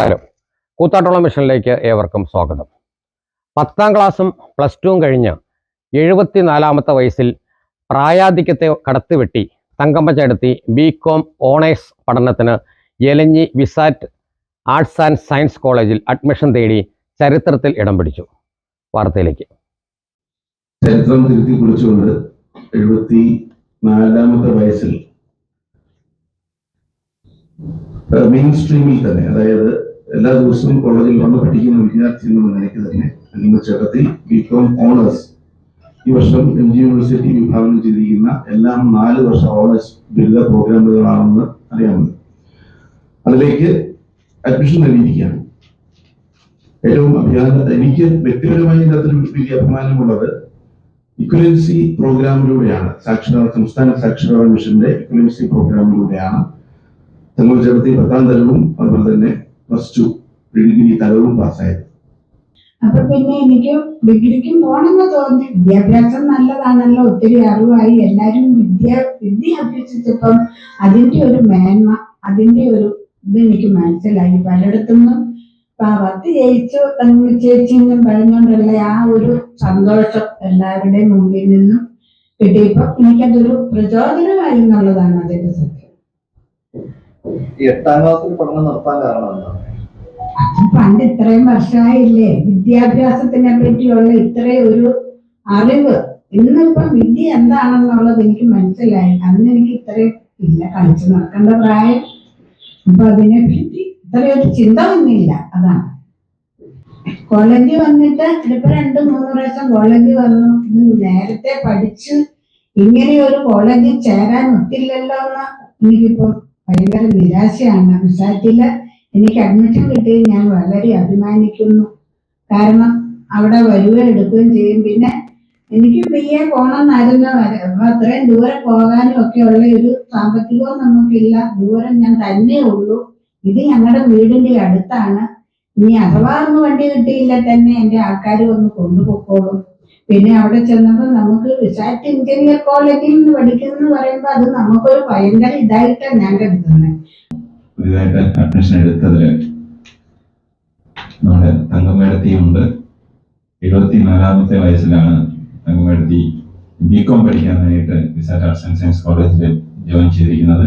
കൂത്താട്ടോളം മിഷനിലേക്ക് ഏവർക്കും സ്വാഗതം. പത്താം ക്ലാസ്സും പ്ലസ് ടുവും കഴിഞ്ഞ് എഴുപത്തിനാലാമത്തെ വയസ്സിൽ പ്രായാധിക്യത്തെ കടത്തിവെട്ടി തങ്കമ്മ ചേടത്തി ബി കോം ഓണേഴ്സ് പഠനത്തിന് Elanji Visat arts and science കോളേജിൽ അഡ്മിഷൻ തേടി ചരിത്രത്തിൽ ഇടം പിടിച്ചു. വാർത്തയിലേക്ക്. ചരിത്രം തിരുത്തി കുറിച്ചുകൊണ്ട് എഴുപത്തി നാലാമത്തെ വയസ്സിൽ മെയിൻ സ്ട്രീമിൽ തന്നെ അതായത് എല്ലാ ദിവസവും കോളേജിൽ വന്ന് പഠിക്കുന്ന വിദ്യാർത്ഥി എന്ന നിലയ്ക്ക് തന്നെ അനിമ ചേട്ടത്തിൽ ബികോം ഓണേഴ്സ് ഈ വർഷം എം ജി യൂണിവേഴ്സിറ്റി വിഭാവനം ചെയ്തിരിക്കുന്ന എല്ലാം നാല് വർഷ ഓണേഴ്സ് ബിരുദ പ്രോഗ്രാമുകളാണെന്ന് അറിയാമല്ലോ അതിലേക്ക് അഡ്മിഷൻ നൽകിയിരിക്കുകയാണ്. ഏറ്റവും അഭിമാന എനിക്ക് വ്യക്തിപരമായി ഇതിനകത്തൊരു വലിയ അഭിമാനമുള്ളത് ഇക്വലൻസി പ്രോഗ്രാമിലൂടെയാണ്. സാക്ഷരത സംസ്ഥാന സാക്ഷരതാ മിഷന്റെ ഇക്വലൻസി പ്രോഗ്രാമിലൂടെയാണ്. തങ്ങൾ ചേർത്തി പത്താം തലവും അതുപോലെ തന്നെ പ്ലസ് ടു ഡിഗ്രി തലവും പാസ്സായത് അപ്പൊ പിന്നെ എനിക്ക് ഡിഗ്രിക്കും പോണെന്ന് തോന്നി. വിദ്യാഭ്യാസം നല്ലതാണല്ലോ ഒത്തിരി അറിവായി. എല്ലാരും വിദ്യ വിദ്യ അഭ്യസിച്ചപ്പം അതിന്റെ ഒരു മേന്മ അതിന്റെ ഒരു ഇത് എനിക്ക് മനസ്സിലായി. പലയിടത്തുനിന്നും പത്ത് ജയിച്ചു തങ്ങ ചേച്ചിന്നും പറഞ്ഞുകൊണ്ടുള്ള ആ ഒരു സന്തോഷം എല്ലാവരുടെയും മുമ്പിൽ നിന്നും കിട്ടിയപ്പോ എനിക്കതൊരു പ്രചോദനമായി എന്നുള്ളതാണ് അതിന്റെ സത്യം. എട്ടാം ക്ലാസ്സിൽ പഠനം നടത്താൻ കാരണം എന്താണ് പണ്ട് ഇത്രയും വർഷമായില്ലേ? വിദ്യാഭ്യാസത്തിനെ പറ്റിയുള്ള ഇത്രയും ഒരു അറിവ്. ഇന്നിപ്പം വിദ്യ എന്താണെന്നുള്ളത് എനിക്ക് മനസ്സിലായി. അന്ന് എനിക്ക് ഇത്രയും ഇല്ല. കളിച്ചു നടക്കേണ്ട പ്രായം. അപ്പൊ അതിനെ പറ്റി ഇത്രയൊരു ചിന്ത ഒന്നുമില്ല അതാണ്. കോളേജിൽ വന്നിട്ട് ഇപ്പൊ രണ്ടു മൂന്ന് പ്രാവശ്യം കോളേജിൽ വന്നു. നേരത്തെ പഠിച്ച് ഇങ്ങനെ ഒരു കോളേജിൽ ചേരാൻ ഒത്തില്ലല്ലോ എന്ന് എനിക്കിപ്പം ഭയങ്കര നിരാശയാണ്. വിസാറ്റിൽ എനിക്ക് അഡ്മിഷൻ കിട്ടിയത് ഞാൻ വളരെ അഭിമാനിക്കുന്നു. കാരണം അവിടെ വരികയും എടുക്കുകയും ചെയ്യും. പിന്നെ എനിക്ക് ബി എ പോകണമെന്നായിരുന്നു. അത്രയും ദൂരെ പോകാനും ഒക്കെ ഉള്ള ഒരു സാമ്പത്തികവും നമുക്കില്ല. ദൂരം ഞാൻ തന്നെ ഉള്ളൂ. ഇത് ഞങ്ങളുടെ വീടിന്റെ അടുത്താണ്. ഇനി അഥവാ ഒന്ന് വണ്ടി കിട്ടിയില്ല തന്നെ എന്റെ ആൾക്കാർ ഒന്ന് കൊണ്ടുപോയിക്കോളും പിന്നെ അവിടെ ചെന്നപ്പോൾ നമുക്ക് വിസാറ്റ് എഞ്ചിനീയർ കോളേജിൽ നിന്ന് പഠിക്കുന്നു പറയുമ്പോൾ അത് നമുക്കൊരു ഭയങ്കര ഇതായിട്ടാണ് ഞാൻ കരുതുന്നത് പുതിയതായിട്ട് അഡ്മിഷൻ എടുത്തതിൽ നമ്മുടെ തങ്കമേടത്തിയുണ്ട് എഴുപത്തിനാലാമത്തെ വയസ്സിലാണ് തങ്കമേടത്തി ബി കോം പഠിക്കാനായിട്ട് വിസാറ്റ് ആർട്സ് ആൻഡ് സയൻസ് കോളേജിൽ ജോയിൻ ചെയ്തിരിക്കുന്നത്.